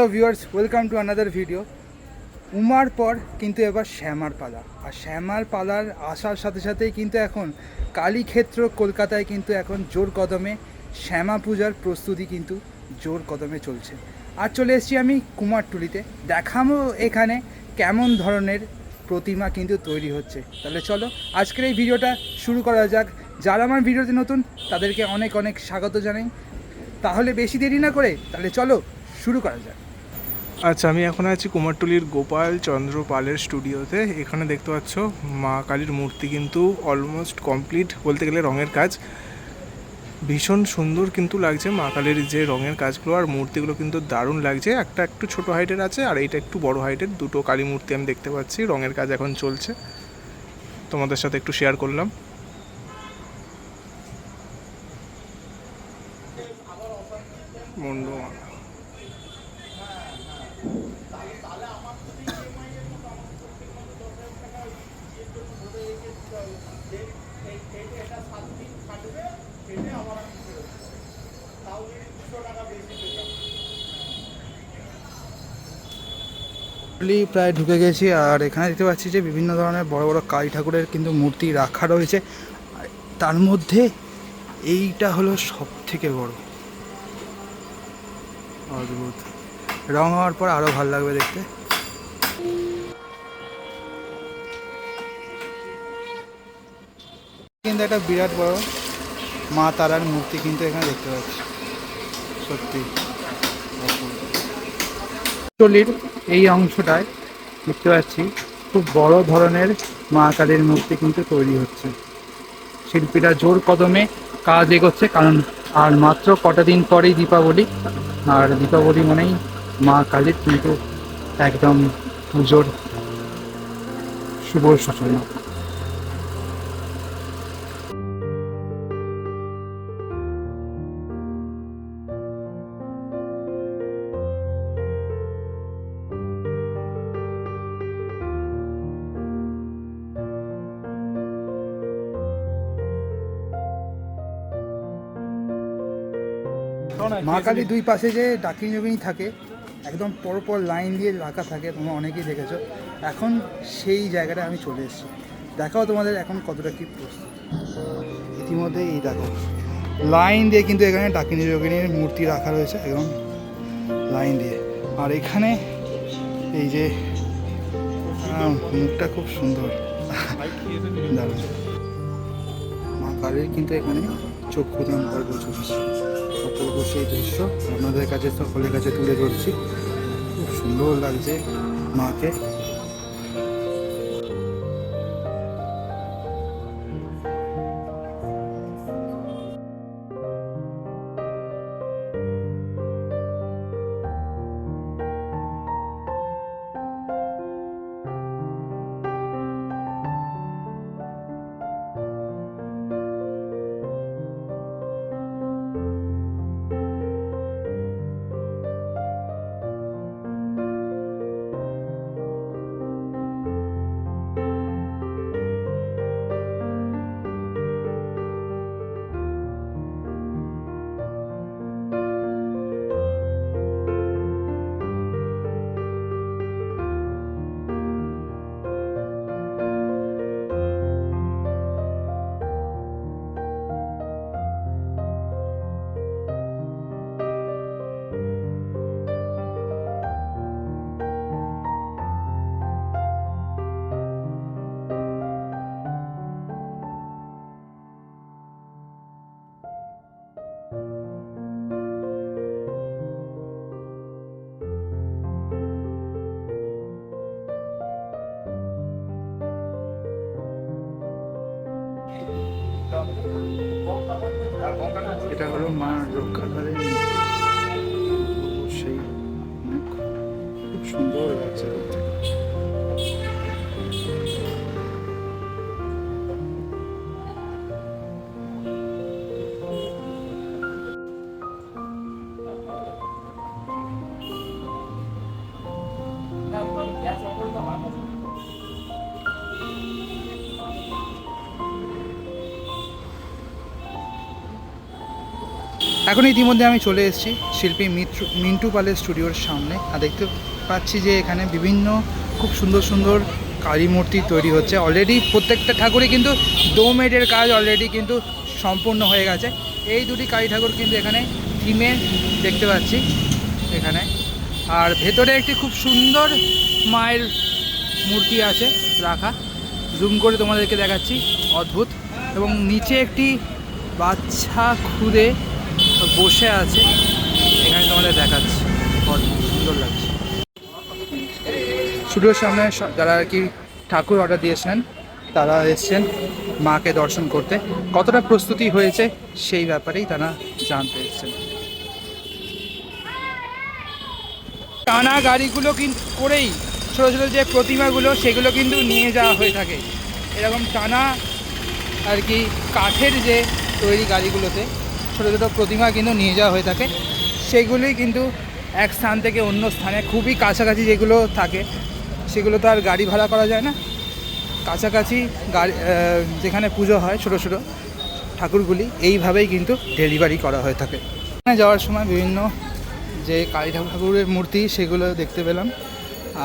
Hello viewers welcome to another video উমার পর কিন্তু এবার শ্যামার পালা। আর শ্যামার পালার আসার সাথে সাথেই কিন্তু এখন কালীক্ষেত্র কলকাতায় কিন্তু এখন জোর কদমে শ্যামা পূজার প্রস্তুতি কিন্তু জোর কদমে চলছে। আর চলে এসেছি আমি কুমারটুলিতে দেখাবো এখানে কেমন ধরনের প্রতিমা কিন্তু তৈরি হচ্ছে। তাহলে চলো, আজকের এই ভিডিওটা শুরু করা যাক। যারা আমার ভিডিওতে নতুন, তাদেরকে অনেক অনেক স্বাগত জানাই। তাহলে বেশি দেরি না করে, তাহলে চলো, শুরু করা যাক। আচ্ছা আমি এখন আছি কুমারটুলির গোপাল চন্দ্র পালের স্টুডিওতে। এখানে দেখতে পাচ্ছ, মা কালীর মূর্তি কিন্তু অলমোস্ট কমপ্লিট বলতে গেলে রঙের কাজ। ভীষণ সুন্দর কিন্তু লাগছে মা কালীর যে রঙের কাজগুলো, আর মূর্তিগুলো কিন্তু দারুণ লাগছে। একটা একটু ছোট হাইটের আছে, আর এইটা একটু বড় হাইটের দুটো কালী মূর্তি আমি দেখতে পাচ্ছি, রঙের কাজ এখন চলছে। তোমাদের সাথে একটু শেয়ার করলাম মুন্ডু মা পুরুলি প্রায় ঢুকে গেছি আর এখানে দেখতে পাচ্ছি যে বিভিন্ন ধরনের বড় বড় কালী ঠাকুরের কিন্তু মূর্তি রাখা রয়েছে। তার মধ্যে এইটা হলো সব থেকে বড়। অদ্ভুত। রং হওয়ার পর আরও ভালো লাগবে দেখতে। কিন্তু একটা বিরাট বড় মা তারার মূর্তি কিন্তু এখানে দেখতে পাচ্ছি। সত্যি। টলির এই অংশটায় দেখতে পাচ্ছি, খুব বড় ধরনের মা কালীর মূর্তি কিন্তু তৈরি হচ্ছে। শিল্পীরা জোর কদমে কাজ এগোচ্ছে, কারণ আর মাত্র কটা দিন পরেই দীপাবলি, আর দীপাবলি মানেই মা কালীর কিন্তু একদম পুজোর শুভ সূচনা। মা কালী দুই পাশে যে ডাকিনী যোগিনী থাকে একদম পরপর লাইন দিয়ে রাখা থাকে তোমরা অনেকেই দেখেছ। এখন সেই জায়গাটা আমি চলে এসেছি। দেখাও তোমাদের এখন কতটা কি প্রস্তুত ইতিমধ্যে এই দেখো লাইন দিয়ে কিন্তু এখানে ডাকিনী যোগিনীর মূর্তি রাখা রয়েছে একদম লাইন দিয়ে। আর এখানে এই যে মুখটা খুব সুন্দর। দারুণ। মা কালীর কিন্তু এখানে চক্ষুদান পর্ব চলছে অপূর্ব সেই দৃশ্য। আপনাদের কাছে সকলের কাছে তুলে ধরছি। খুব সুন্দর লাগছে মাকে। এখন ইতিমধ্যে আমি চলে এসেছি শিল্পী মিত্র মিন্টু পালের স্টুডিওর সামনে। আর দেখতে পাচ্ছি যে এখানে বিভিন্ন খুব সুন্দর সুন্দর কালী মূর্তি তৈরি হচ্ছে। অলরেডি প্রত্যেকটা ঠাকুরই কিন্তু ডোমেডের কাজ অলরেডি কিন্তু সম্পূর্ণ হয়ে গেছে। এই দুটি কালী ঠাকুর কিন্তু এখানে থিমে দেখতে পাচ্ছি এখানে। আর ভেতরে একটি খুব সুন্দর মায়ের মূর্তি আছে রাখা। জুম করে তোমাদেরকে দেখাচ্ছি। অদ্ভুত। এবং নিচে একটি বাচ্চা খুদে বসে আছে। এখানে তোমাদের দেখাচ্ছি। সুন্দর লাগছে। স্টুডিওর সামনে যারা আর কি ঠাকুর অর্ডার দিয়েছেন, তারা এসছেন মাকে দর্শন করতে। কতটা প্রস্তুতি হয়েছে সেই ব্যাপারেই তারা জানতে এসছেন। টানা গাড়িগুলো কিন্তু করেই ছোটো ছোটো যে প্রতিমাগুলো, সেগুলো কিন্তু নিয়ে যাওয়া হয়ে থাকে। এরকম টানা আর কি কাঠের যে তৈরি গাড়িগুলোতে ছোটো ছোটো প্রতিমা কিন্তু নিয়ে যাওয়া হয়ে থাকে। সেগুলি কিন্তু এক স্থান থেকে অন্য স্থানে খুবই কাছাকাছি যেগুলো থাকে, সেগুলো তো আর গাড়ি ভাড়া করা যায় না। কাছাকাছি গাড়ি যেখানে পুজো হয় ছোটো ছোটো ঠাকুরগুলি, এইভাবেই কিন্তু ডেলিভারি করা হয়ে থাকে। এখানে যাওয়ার সময় বিভিন্ন যে কালী ঠাকুর, ঠাকুরের মূর্তি, সেগুলো দেখতে পেলাম।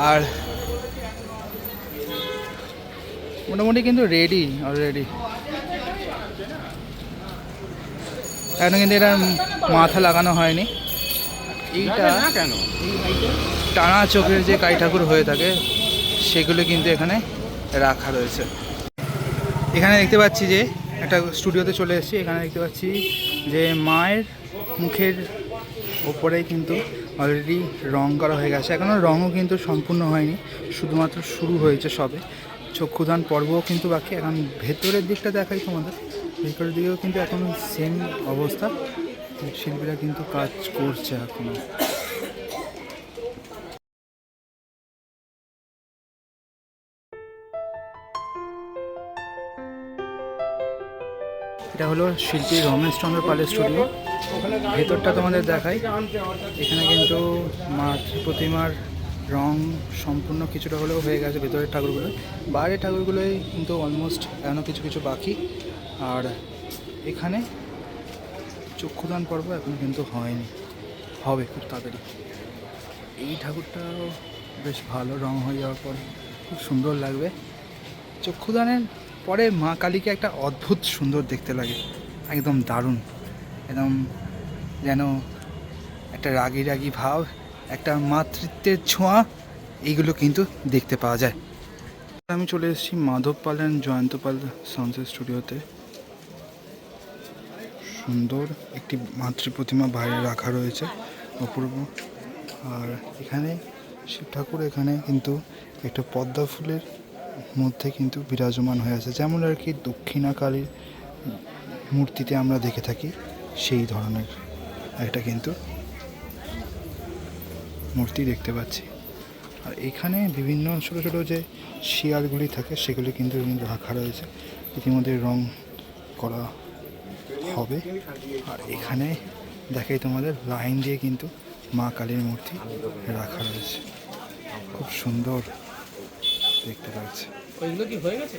আর মোটামুটি কিন্তু রেডি অলরেডি এখনও কিন্তু এটা মাথা লাগানো হয়নি। এইটা কেন? টানা চোখের যে কালী ঠাকুর হয়ে থাকে সেগুলো কিন্তু এখানে রাখা রয়েছে। এখানে দেখতে পাচ্ছি যে একটা স্টুডিওতে চলে এসেছি। এখানে দেখতে পাচ্ছি যে মায়ের মুখের ওপরেই কিন্তু অলরেডি রং করা হয়ে গেছে। এখনও রঙও কিন্তু সম্পূর্ণ হয়নি শুধুমাত্র শুরু হয়েছে সবে। চক্ষুদান পর্বও কিন্তু বাকি। এখন ভেতরের দিকটা দেখাই তোমাদের। ভেতরের দিকেও কিন্তু এখন সেম অবস্থা। শিল্পীরা কিন্তু কাজ করছে এখনও এটা হলো শিল্পী রমেশচন্দ্র পালের স্টুডিও ভেতরটা তোমাদের দেখাই। এখানে কিন্তু মাতৃ প্রতিমার রং সম্পূর্ণ কিছুটা হলেও হয়ে গেছে ভেতরের ঠাকুরগুলো। বাইরের ঠাকুরগুলোই কিন্তু অলমোস্ট এখনও কিছু কিছু বাকি। আর এখানে চক্ষুদান পর্ব এখন কিন্তু হয়নি। হবে খুব তাড়াতাড়ি। এই ঠাকুরটাও বেশ ভালো রং হয়ে যাওয়ার পর খুব সুন্দর লাগবে। চক্ষুদানের পরে মা কালীকে একটা অদ্ভুত সুন্দর দেখতে লাগে। একদম দারুণ। একদম যেন একটা রাগি রাগি ভাব, একটা মাতৃত্বের ছোঁয়া, এইগুলো কিন্তু দেখতে পাওয়া যায়। আমি চলে এসেছি মাধব পাল জয়ন্ত পাল সানসেট স্টুডিওতে। সুন্দর একটি মাতৃ প্রতিমা বাইরে রাখা রয়েছে অপূর্ব। আর এখানে শিব ঠাকুর এখানে কিন্তু একটা পদ্মা ফুলের মধ্যে কিন্তু বিরাজমান হয়ে আছে। যেমন আর কি দক্ষিণাকালীর মূর্তিতে আমরা দেখে থাকি সেই ধরনের একটা কিন্তু মূর্তি দেখতে পাচ্ছি। আর এখানে বিভিন্ন ছোটো ছোটো যে শিয়ালগুলি থাকে সেগুলি কিন্তু রাখা রয়েছে। ইতিমধ্যে রং করা হবে। আর এখানে দেখাই তোমাদের লাইন দিয়ে কিন্তু মা কালীর মূর্তি রাখা রয়েছে। খুব সুন্দর দেখতে লাগছে। ওইগুলো কি হয়ে গেছে?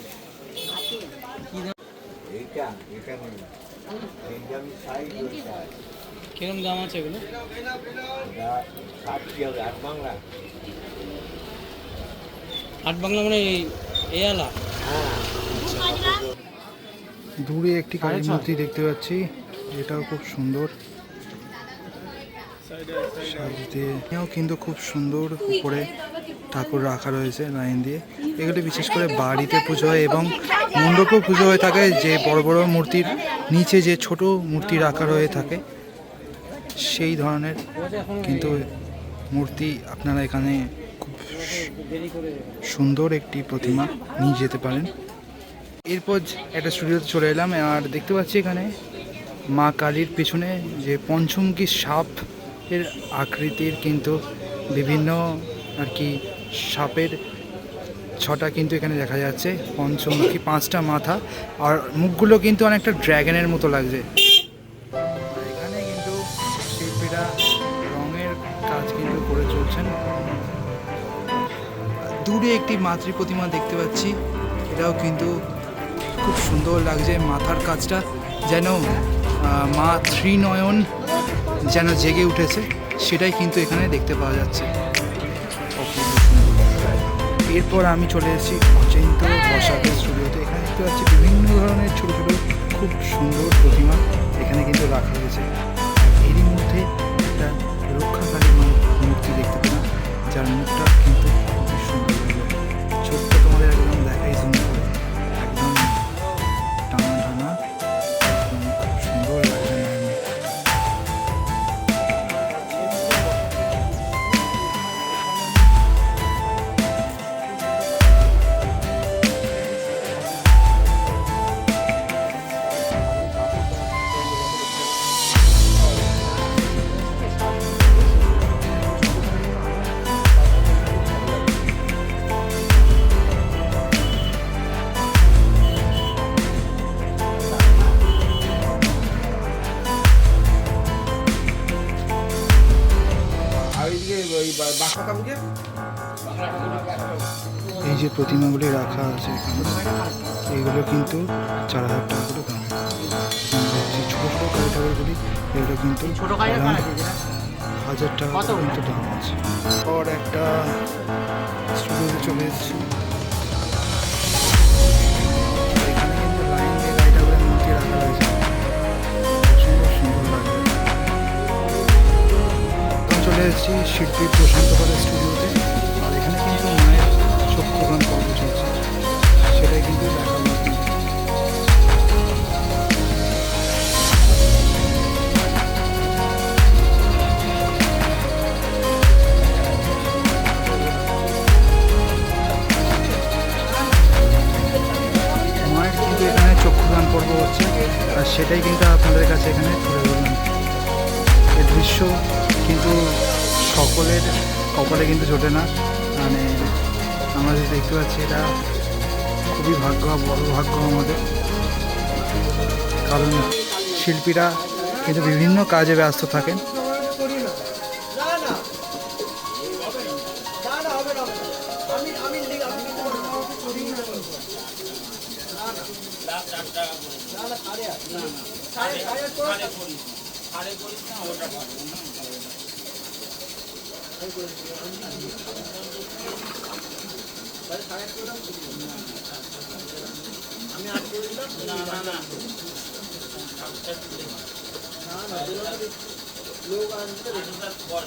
কিরম দাম আছে এগুলো? আট বাংলা মানে এই এ আলা? দূরে একটি কালী মূর্তি দেখতে পাচ্ছি। এটাও খুব সুন্দর। এও কিন্তু খুব সুন্দর। উপরে ঠাকুর রাখা রয়েছে লাইন দিয়ে। এগুলি বিশেষ করে বাড়িতে পুজো হয় এবং মণ্ডপেও পুজো হয়ে থাকে। যে বড় বড় মূর্তির নিচে যে ছোট মূর্তি রাখা রয়ে থাকে সেই ধরনের কিন্তু মূর্তি আপনারা এখানে খুব সুন্দর একটি প্রতিমা নিয়ে যেতে পারেন। এরপর একটা স্টুডিওতে চলে এলাম, আর দেখতে পাচ্ছি এখানে মা কালীর পিছনে যে পঞ্চমুখী সাপ এর আকৃতির কিন্তু বিভিন্ন আর কি সাপের ছটা কিন্তু এখানে দেখা যাচ্ছে, পঞ্চমুখী পাঁচটা মাথা, আর মুখগুলো কিন্তু অনেকটা ড্র্যাগনের মতো লাগছে। এখানে কিন্তু শিল্পীরা রঙের কাজ কিন্তু করে চলছেন। দূরে একটি মাতৃ প্রতিমা দেখতে পাচ্ছি, এটাও কিন্তু খুব সুন্দর লাগছে মাথার কাজটা, যেন মা ত্রিনয়ন যেন জেগে উঠেছে, সেটাই কিন্তু এখানে দেখতে পাওয়া যাচ্ছে। এরপর আমি চলে এসেছি অচিন্ত বসাকের স্টুডিওতে। এখানে দেখতে পাচ্ছি বিভিন্ন ধরনের ছোটো ছোটো, খুব সুন্দর প্রতিমা এখানে কিন্তু রাখা হয়েছে। এরই মধ্যে একটা রক্ষাকালী মূর্তি দেখতে পেলাম, যার মুখটা কিন্তু খুবই সুন্দর। ছোট্ট তোমাদের একদম দেখাই জুম প্রতিমাগুলি রাখা আছে এখানে। এগুলো কিন্তু চার হাজার টাকা করে দাম। যে ছোটো ছোটো কালী ঠাকুরগুলি এগুলো কিন্তু হাজার টাকা করে কিন্তু দাম আছে। পর একটা স্টুডিওতে চলে এসেছি। এখানে কিন্তু লাইন দিয়ে গাড়ি ঠাকুরের মূর্তি রাখা হয়েছে সুন্দর সুন্দর লাগবে চলে এসেছি শিল্পী প্রশান্ত পালের স্টুডিওতে। আর এখানে কিন্তু মায়ের চক্ষুদান সেটাই কিন্তু আপনাদের কাছে এখানে তুলে ধরলাম। এই দৃশ্য কিন্তু সকলের কপালে কিন্তু জোটে না। মানে আমরা যে দেখতে পাচ্ছি এটা খুবই ভাগ্য, বড় ভাগ্য আমাদের। কারণ শিল্পীরা কিন্তু বিভিন্ন কাজে ব্যস্ত থাকেন। আমি আট করে দিলাম না না না না না লোক আনতে পর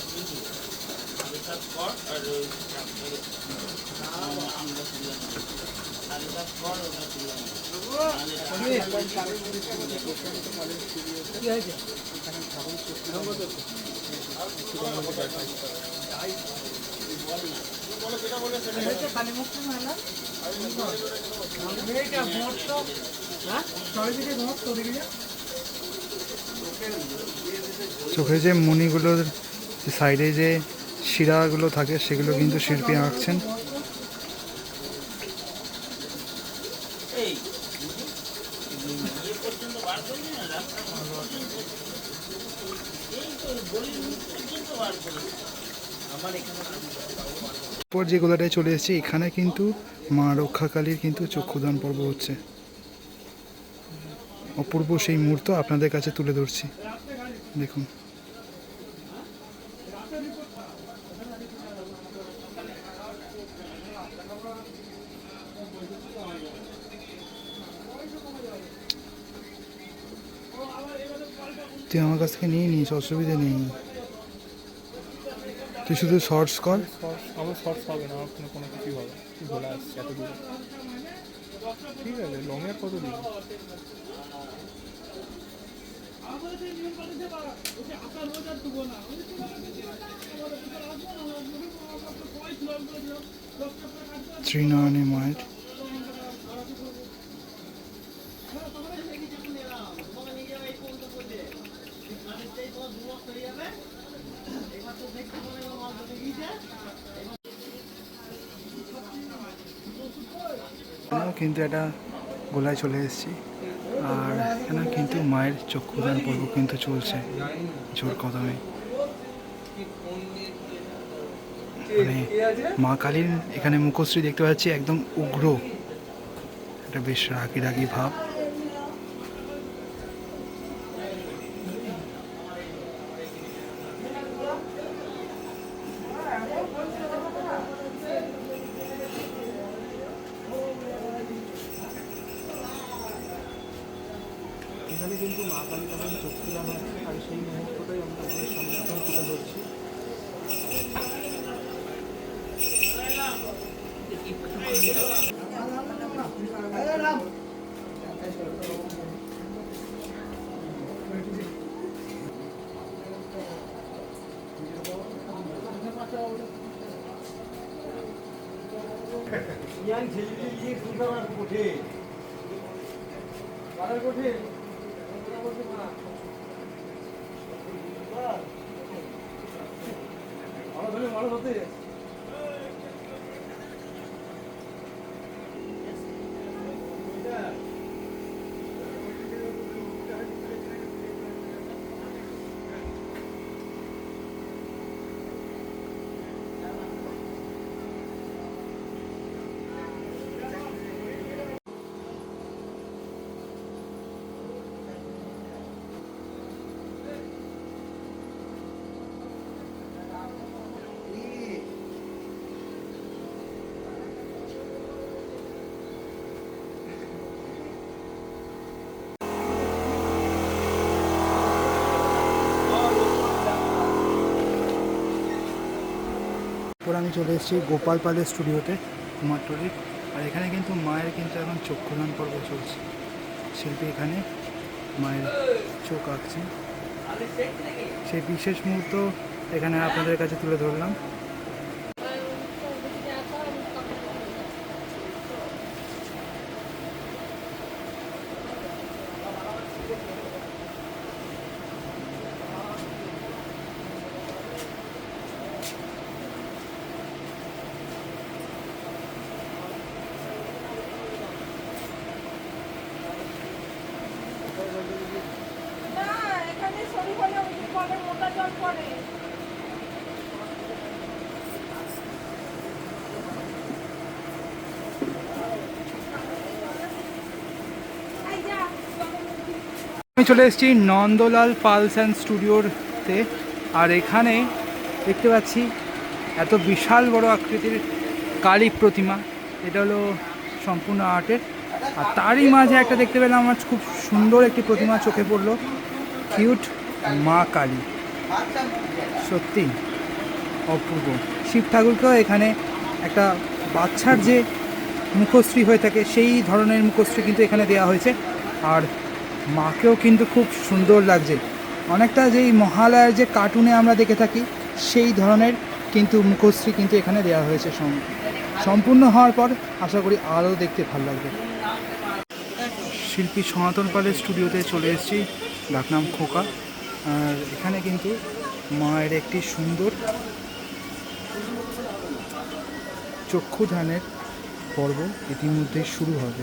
আর চোখে যে মণিগুলোর সাইডে যে শিরাগুলো থাকে সেগুলো কিন্তু শিল্পী আঁকছেন। পর যে গোলাটায় চলে এসেছি, এখানে কিন্তু মা রক্ষাকালীর কিন্তু চক্ষুদান পর্ব হচ্ছে। অপূর্ব সেই মুহূর্ত আপনাদের কাছে তুলে ধরছি। দেখুন। তুই আমার কাছ থেকে নিয়ে নিস অসুবিধা নেই। তুই শুধু শর্টস কর। আমার শর্টস হবে না আমার কোনো কিছুই হবে বলে আসছি এত দূরে ঠিক আছে লংয়ের কত দিন মায়ের কিন্তু একটা গোলায় চলে এসেছি। আর এখানে কিন্তু মায়ের চক্ষুদান পর্ব কিন্তু চলছে জোর কদমে। মানে মা কালীর এখানে মুখশ্রী দেখতে পাচ্ছি, একদম উগ্র। একটা বেশ রাগি রাগি ভাব। এখানে কিন্তু মা কালী যখন চোখ খোলানো হচ্ছে আর সেই মুহূর্তটাই আমরা আমাদের সামনে এখন তুলে ধরছি। এরপর আমি চলে এসেছি গোপাল পালের স্টুডিওতে কুমার কুমারটুলির আর এখানে কিন্তু মায়ের কিন্তু এখন চক্ষুদান পর্ব চলছে। শিল্পী এখানে মায়ের চোখ আঁকছে। সেই বিশেষ মুহূর্ত এখানে আপনাদের কাছে তুলে ধরলাম। আমি চলে এসেছি নন্দলাল পালস অ্যান্ড স্টুডিওতে আর এখানে দেখতে পাচ্ছি এত বিশাল বড় আকৃতির কালী প্রতিমা। এটা হলো সম্পূর্ণ আর্টের। আর তারই মাঝে একটা দেখতে পেলাম, আমার খুব সুন্দর একটি প্রতিমা চোখে পড়ল। কিউট মা কালী। সত্যি অপূর্ব। শিব ঠাকুরকেও এখানে একটা বাচ্চার যে মুখশ্রী হয়ে থাকে, সেই ধরনের মুখশ্রী কিন্তু এখানে দেওয়া হয়েছে। আর মাকেও কিন্তু খুব সুন্দর লাগছে। অনেকটা যেই মহালয়ার যে কার্টুনে আমরা দেখে থাকি, সেই ধরনের কিন্তু মুখশ্রী কিন্তু এখানে দেওয়া হয়েছে সম্পূর্ণ হওয়ার পর আশা করি আরও দেখতে ভালো লাগবে। শিল্পী সনাতন পালের স্টুডিওতে চলে এসেছি ডাকনাম খোকা। আর এখানে কিন্তু মায়ের একটি সুন্দর চক্ষুধানের পর্ব ইতিমধ্যে শুরু হবে।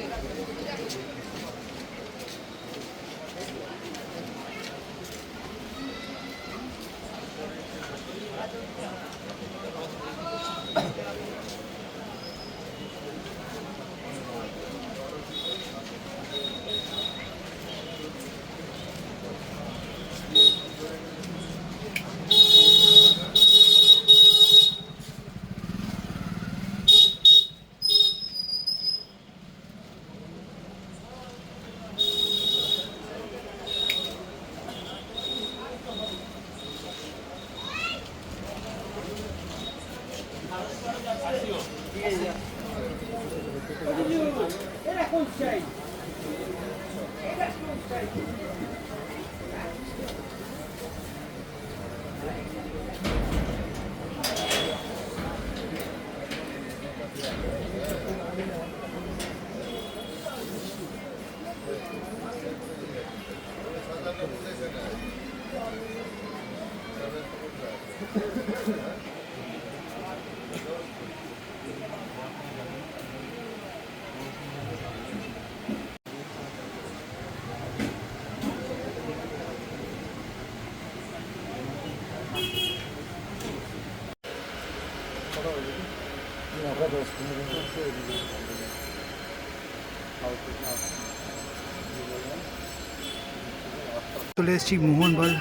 চলে এসেছি মোহনবাল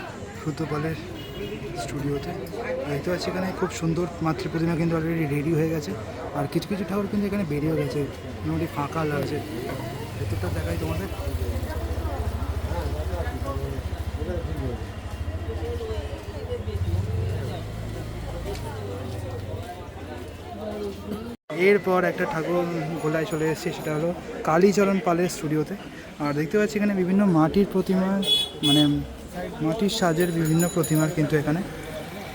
সুতোপালের স্টুডিওতে। দেখতে পাচ্ছি এখানে খুব সুন্দর মাতৃ প্রতিমা কিন্তু অলরেডি রেডি হয়ে গেছে। আর কিছু কিছু ঠাকুর কিন্তু এখানে বেরিয়েও গেছে। মোটামুটি ফাঁকা লাগছে। ভেতরটা দেখাই তোমাদের। এরপর একটা ঠাকুর গোলায় চলে এসেছে, সেটা হলো কালীচরণ পালের স্টুডিওতে। আর দেখতে পাচ্ছি এখানে বিভিন্ন মাটির প্রতিমা মানে মাটির সাজের বিভিন্ন প্রতিমার কিন্তু এখানে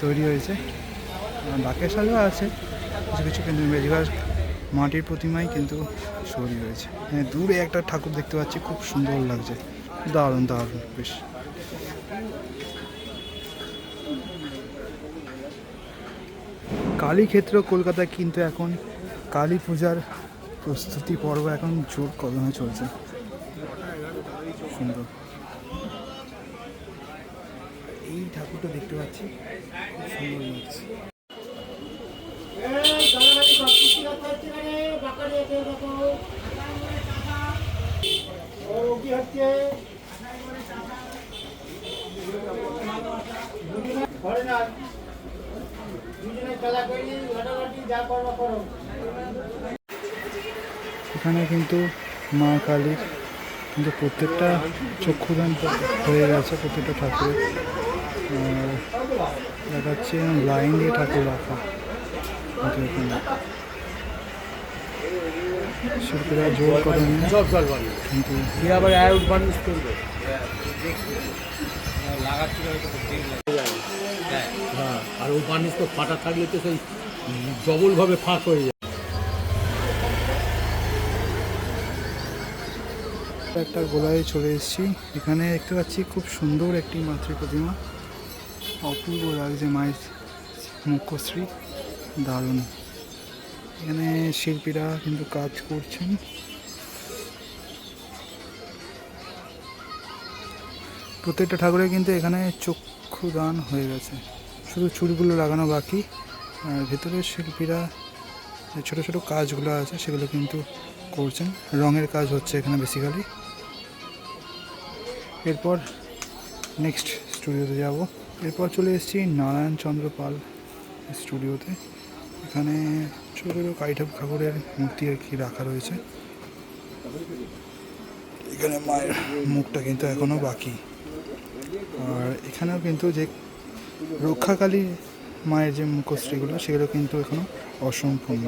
তৈরি হয়েছে। বাকের সাজও আছে, কিছু কিছু কিন্তু বেশিরভাগ মাটির প্রতিমাই কিন্তু তৈরি হয়েছে এখানে দূরে একটা ঠাকুর দেখতে পাচ্ছি, খুব সুন্দর লাগছে। দারুণ দারুণ, বেশ। কালীক্ষেত্র কলকাতায় কিন্তু এখন কালী পূজার প্রস্তুতি পর্ব এখন জোর কদমে চলছে। সুন্দর। এই ঠাকুরটা দেখতে পাচ্ছি সুন্দর লাগছে। এখানে কিন্তু মা কালীর কিন্তু প্রত্যেকটা চক্ষুদান হয়ে গেছে প্রত্যেকটা ঠাকুরের। দেখাচ্ছে লাইন দিয়ে ঠাকুর রাখা। এখানে শিল্পীরা জোর করে নিয়ে কিন্তু আবার করবে। হ্যাঁ। আর ওই বার্নিশ তো ফাটা থাকলে তো সেই ডবলভাবে ফাঁক হয়ে যায়। একটা গোলায় চলে এসেছি। এখানে দেখতে পাচ্ছি খুব সুন্দর একটি মাতৃ প্রতিমা। অপূর্ব লাগছে মায়ের মুখ্যশ্রী দারুণ। এখানে শিল্পীরা কিন্তু কাজ করছেন। প্রত্যেকটা ঠাকুরের কিন্তু এখানে চক্ষু দান হয়ে গেছে। শুধু চুলগুলো লাগানো বাকি, আর ভেতরে শিল্পীরা ছোটো ছোটো কাজগুলো আছে সেগুলো কিন্তু করছেন। রঙের কাজ হচ্ছে এখানে বেসিক্যালি এরপর নেক্সট স্টুডিওতে যাব। এরপর চলে এসেছি নারায়ণ চন্দ্র পাল স্টুডিওতে এখানে ছোটো ছোটো কাইঠাপ ঠাকুরের মূর্তি আর কি রাখা রয়েছে। এখানে মায়ের মুখটা কিন্তু এখনও বাকি। আর এখানেও কিন্তু যে রক্ষাকালী মায়ের যে মুখশ্রীগুলো, সেগুলো কিন্তু এখনও অসম্পূর্ণ।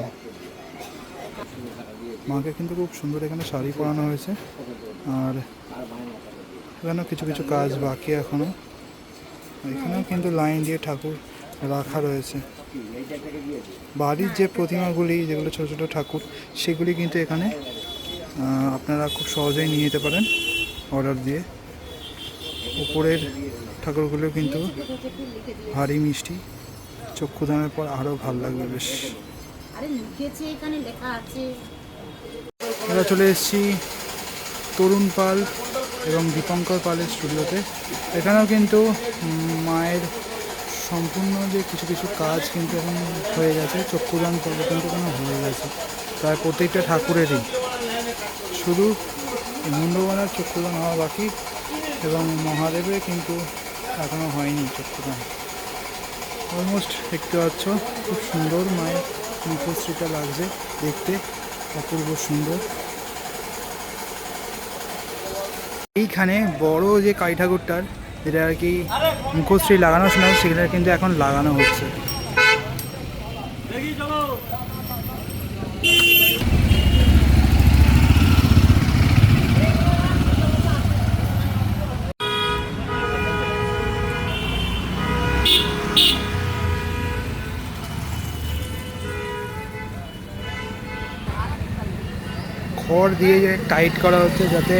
মাকে কিন্তু খুব সুন্দর এখানে শাড়ি পরানো হয়েছে। আর এখানেও কিছু কিছু কাজ বাকি এখনও এখানেও কিন্তু লাইন দিয়ে ঠাকুর রাখা রয়েছে। বাড়ির যে প্রতিমাগুলি, যেগুলো ছোটো ছোটো ঠাকুর, সেগুলি কিন্তু এখানে আপনারা খুব সহজেই নিয়ে যেতে পারেন অর্ডার দিয়ে। উপরের ঠাকুরগুলো কিন্তু ভারী মিষ্টি। চক্ষুদানের পর আরও ভালো লাগবে, বেশ। আমরা চলে এসেছি তরুণ পাল এবং দীপঙ্কর পালের স্টুডিওতে। এখানেও কিন্তু মায়ের সম্পূর্ণ যে কিছু কিছু কাজ কিন্তু এখন হয়ে গেছে। চক্ষুদান পর্ব কিন্তু এখানে হয়ে গেছে। প্রায় প্রত্যেকটা ঠাকুরেরই। শুধু মুন্ডবানার চক্ষুদান হওয়া বাকি এবং মহাদেবের কিন্তু এখনও হয়নি চক্ষুদান। অলমোস্ট দেখতে পাচ্ছ, খুব সুন্দর মায়ের মুখশ্রীটা লাগছে দেখতে। অপূর্ব সুন্দর। এইখানে বড় যে কালী ঠাকুরটার যেটা আর কি মুখশ্রী লাগানোর সময় সেটা কিন্তু এখন লাগানো হচ্ছে। খড় দিয়ে টাইট করা হচ্ছে যাতে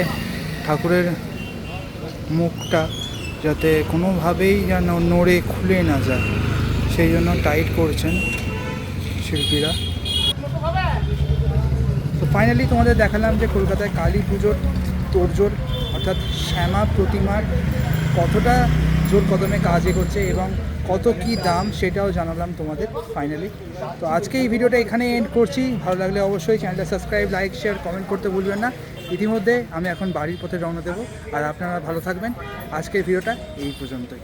ঠাকুরের মুখটা যাতে কোনোভাবেই যেন নড়ে খুলে না যায়। সেই জন্য টাইট করছেন শিল্পীরা। তো ফাইনালি তোমাদের দেখালাম যে কলকাতায় কালী পুজোর তোড়জোড় অর্থাৎ শ্যামা প্রতিমার কতটা জোর কদমে কাজ করছে এবং কত কি দাম সেটাও জানালাম তোমাদের ফাইনালি তো আজকে এই ভিডিওটা এখানে এন্ড করছি। ভালো লাগলে অবশ্যই চ্যানেলটা সাবস্ক্রাইব লাইক শেয়ার কমেন্ট করতে ভুলবেন না। ইতিমধ্যে আমি এখন বাড়ির পথে রওনা দেবো। আর আপনারা ভালো থাকবেন। আজকের ভিডিওটা এই পর্যন্তই।